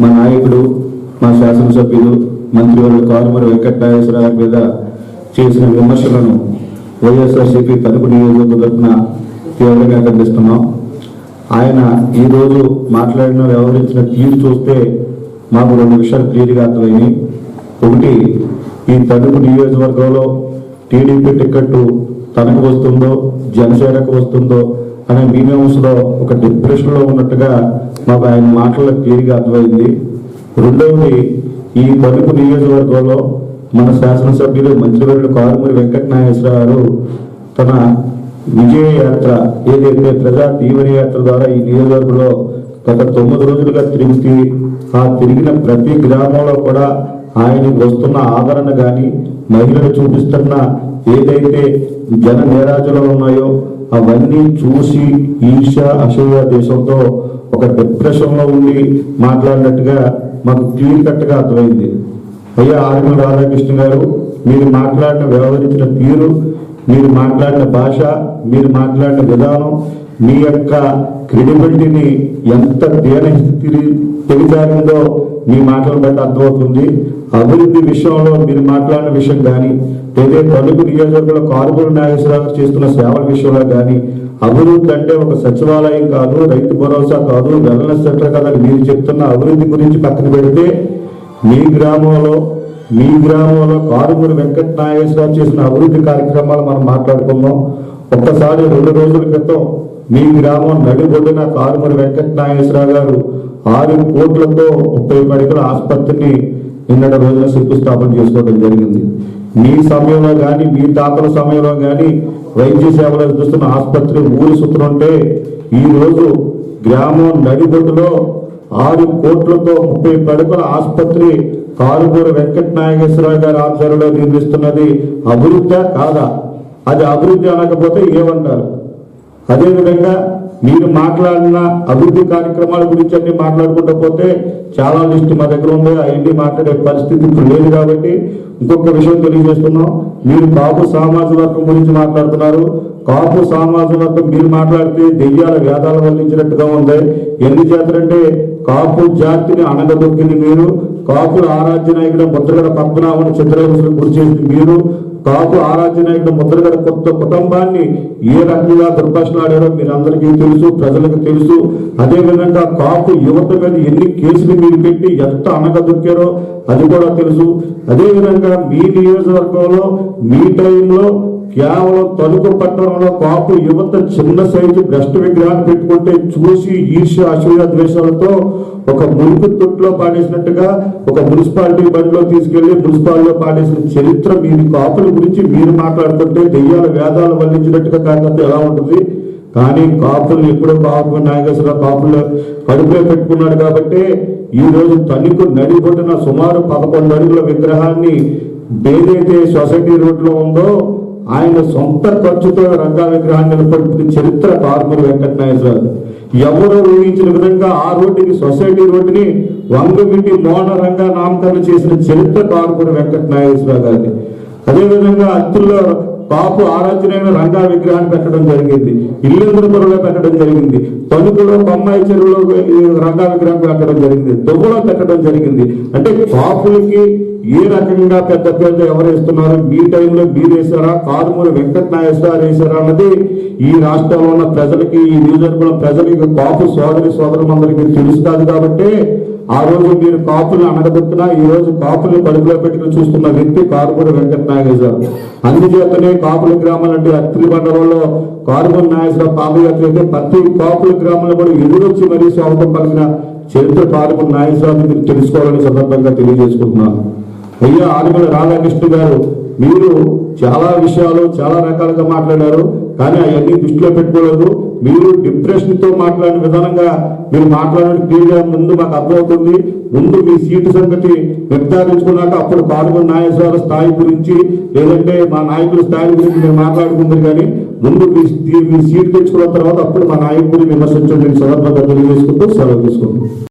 మా నాయకుడు మా శాసనసభ్యులు మంత్రివర్యులు కారుమూరి వెంకటనాగేశ్వర గారి మీద చేసిన విమర్శలను వైఎస్ఆర్సీపీ తలుపు నియోజకవర్గం తరఫున తీవ్రంగా ఖండిస్తున్నాం. ఆయన ఈరోజు మాట్లాడిన వ్యవహరించిన తీరు చూస్తే మాకు రెండు విషయాలు క్లియర్గా అర్థమైనవి. ఒకటి ఈ తణుకు నియోజకవర్గంలో టీడీపీ టికెట్ తనకు వస్తుందో జనసేనకు వస్తుందో అనే మీనింగ్స్లో ఒక డిప్రెషన్లో ఉన్నట్టుగా మాకు ఆయన మాటల్లో క్లియర్గా అర్థమైంది. రెండవది ఈ తణుకు నియోజకవర్గంలో మన శాసనసభ్యులు మంత్రివర్యులు కారుమూరి వెంకట గారు తన విజయ యాత్ర ఏదైతే ప్రజా దీవెన యాత్ర ద్వారా ఈ నియోజకవర్గంలో గత తొమ్మిది రోజులుగా తిరిగి ఆ తిరిగిన ప్రతి గ్రామంలో కూడా ఆయన వస్తున్న ఆదరణ కానీ మహిళలు చూపిస్తున్న ఏదైతే జన నేరాజులు ఉన్నాయో అవన్నీ చూసి ఈర్ష అసూయ దేశంతో ఒక డిప్రెషన్లో ఉండి మాట్లాడినట్టుగా మాకు క్లియర్ కట్గా అర్థమైంది. అయ్యా ఆర్మీ రాధాకృష్ణ గారు మీరు మాట్లాడిన వ్యవహరించిన తీరు మీరు మాట్లాడిన భాష మీరు మాట్లాడిన విధానం మీ యొక్క క్రెడిబిలిటీని ఎంత దేనస్థితి తెలిసారిందో మీ మాటలు బట్టి అర్థమవుతుంది. అభివృద్ధి విషయంలో మీరు మాట్లాడిన విషయం కానీ లేదా తలుపు నియోజకవర్గంలో కారుమూరు నాగేశ్వరరావు చేస్తున్న సేవల విషయంలో కానీ అభివృద్ధి అంటే ఒక సచివాలయం కాదు రైతు భరోసా కాదు వెల్నెస్ సెంటర్ కాదని మీరు చెప్తున్న అభివృద్ధి గురించి పక్కన పెడితే మీ గ్రామంలో మీ గ్రామంలో కారుమూరి వెంకట నాగేశ్వరరావు చేసిన అభివృద్ధి కార్యక్రమాలు మనం మాట్లాడుకుందాం. ఒక్కసారి రెండు రోజుల క్రితం మీ గ్రామం నడిబొడ్డున కారుమూరి వెంకట నాగేశ్వరరావు గారు ఆరు కోట్లతో ముప్పై పడకల ఆసుపత్రిని నిన్నటి రోజున శంకుస్థాపన చేసుకోవడం జరిగింది. మీ సమయంలో కానీ మీ తాతల సమయంలో కానీ వైద్య సేవలు అందిస్తున్న ఆసుపత్రి ఊరి సుతుంటే ఈ ఈరోజు గ్రామం నడిబొడ్డులో ఆరు కోట్లతో ముప్పై పడకల ఆసుపత్రి కారుమూరి వెంకట నాగేశ్వరరావు గారి ఆధ్వర్యంలో నిర్మిస్తున్నది అభివృద్ధి కాదా? అది అభివృద్ధి అనకపోతే ఏమంటారు? అదేవిధంగా మీరు మాట్లాడిన అభివృద్ధి కార్యక్రమాల గురించి అన్ని మాట్లాడుకుంటూ పోతే చాలా లిస్ట్ మా దగ్గర ఉంది. అవన్నీ మాట్లాడే పరిస్థితి ఇప్పుడు లేదు కాబట్టి ఇంకొక విషయం తెలియజేస్తున్నాం. మీరు కాపు సామాజిక వర్గం గురించి మాట్లాడుతున్నారు. కాపు సామాజిక వర్గం మీరు మాట్లాడితే దెయ్యాల వేదాలు వల్లించినట్టుగా ఉంది. ఎన్ని చేతలంటే కాపు జాతిని అణగదొక్కింది మీరు. కాపుల ఆరాధ్య నాయకుడు ముద్రగడ పద్మనాభం చిత్రహింసలకు గురి చేసింది మీరు. కాపు ఆరాధ్య నాయకుడు ముద్రగడ కొత్త కుటుంబాన్ని ఏ రకంగా దుర్భాషలాడారో మీరు అందరికీ తెలుసు ప్రజలకు తెలుసు. అదేవిధంగా కాపు యువత మీద ఎన్ని కేసులు మీరు పెట్టి ఎంత అనగదొక్కారో అది కూడా తెలుసు. అదేవిధంగా మీ నియోజకవర్గంలో మీ టైంలో కేవలం తణుకు పట్టణంలో కాపు యువత చిన్న సైజు భ్రష్ట విగ్రహాన్ని పెట్టుకుంటే చూసి ఈర్ష అసూయ ద్వేషాలతో ఒక మురికి తొట్టులో పాడేసినట్టుగా ఒక మున్సిపాలిటీ బండిలో తీసుకెళ్ళి మున్సిపాలిటీలో పాడేసిన చరిత్ర మీరు కాపుల గురించి మీరు మాట్లాడుతుంటే దెయ్యాల వేదాలు వల్లించినట్టుగా కాకపోతే ఎలా ఉంటుంది? కానీ కాపులు ఎప్పుడో కాపు నాగేశ్వర కాపులు కడుపులో పెట్టుకున్నాడు కాబట్టి ఈ రోజు తణుకు నడిపొట్టిన సుమారు పదకొండు అడుగుల విగ్రహాన్ని ఏదైతే సొసైటీ రోడ్లో ఉందో ఆయన సొంత ఖర్చుతో రంగా విగ్రహాన్ని నిలబడుతున్న చరిత్ర కార్మూరు సార్ ఎవరు ఊహించిన విధంగా ఆ రోడ్డుకి సొసైటీ రోడ్డుని వంగవీటి మోడరంగా రంగా నామకరణం చేసిన చరిత్ర కార్పొర వెంకట నాగేశ్వరరావు గారికి అదేవిధంగా అత్తుల్లో కాపు ఆరాధ్యమైన రంగా విగ్రహాన్ని పెట్టడం జరిగింది. ఇల్లెందుపురంలో పెట్టడం జరిగింది. తణుకులో బొమ్మాయి చెరువులో రంగా విగ్రహం పెట్టడం జరిగింది. దువ్వలో పెట్టడం జరిగింది. అంటే కాపులకి ఏ రకంగా పెద్ద పెద్ద ఎవరు వేస్తున్నారు మీ టైంలో మీరు వేసారా కారుమూల వెంకట నాగేశ్వర వేసారా అన్నది ఈ రాష్ట్రంలో ఉన్న ప్రజలకి ఈ నియోజకవర్గంలో ప్రజలకి కాపు సోదరి సోదరులందరికీ తెలుసు కాదు కాబట్టి ఆ రోజు మీరు కాపులు అనగదొక్కున్నా ఈ రోజు కాపులు కడుపులో పెట్టుకుని చూస్తున్న వ్యక్తి కారుమూరి వెంకట నాగేశ్వర అందుచేతనే కాపుల గ్రామాలు అంటే అత్రి మండలంలో కారుమూరి నాగేశ్వర పాదయాత్ర అయితే ప్రతి కాపుల గ్రామంలో కూడా ఎదురొచ్చి మరీ స్వాగతం పలికిన చరిత్ర కారుమూరి నాగేశ్వరాన్ని మీరు తెలుసుకోవాలని సందర్భంగా తెలియజేసుకుంటున్నాను. అయ్యా ఆదిమల రాధాకృష్ణ గారు మీరు చాలా విషయాలు చాలా రకాలుగా మాట్లాడారు కానీ అవన్నీ దృష్టిలో పెట్టుకోలేదు. మీరు డిప్రెషన్తో మాట్లాడిన విధానంగా మీరు మాట్లాడిన క్లియర్గా ముందు మాకు అర్థమవుతుంది. ముందు మీ సీటు సంగతి నిర్ధారించుకున్నాక అప్పుడు పాల్గొన్న నాయకుల స్థాయి గురించి లేదంటే మా నాయకుల స్థాయి గురించి మీరు మాట్లాడుకుందరు కానీ ముందు మీ మీ సీటు తెచ్చుకున్న తర్వాత అప్పుడు మా నాయకుడిని విమర్శించండి సందర్భంగా తెలియజేసుకుంటూ సెలవు తీసుకుంటాం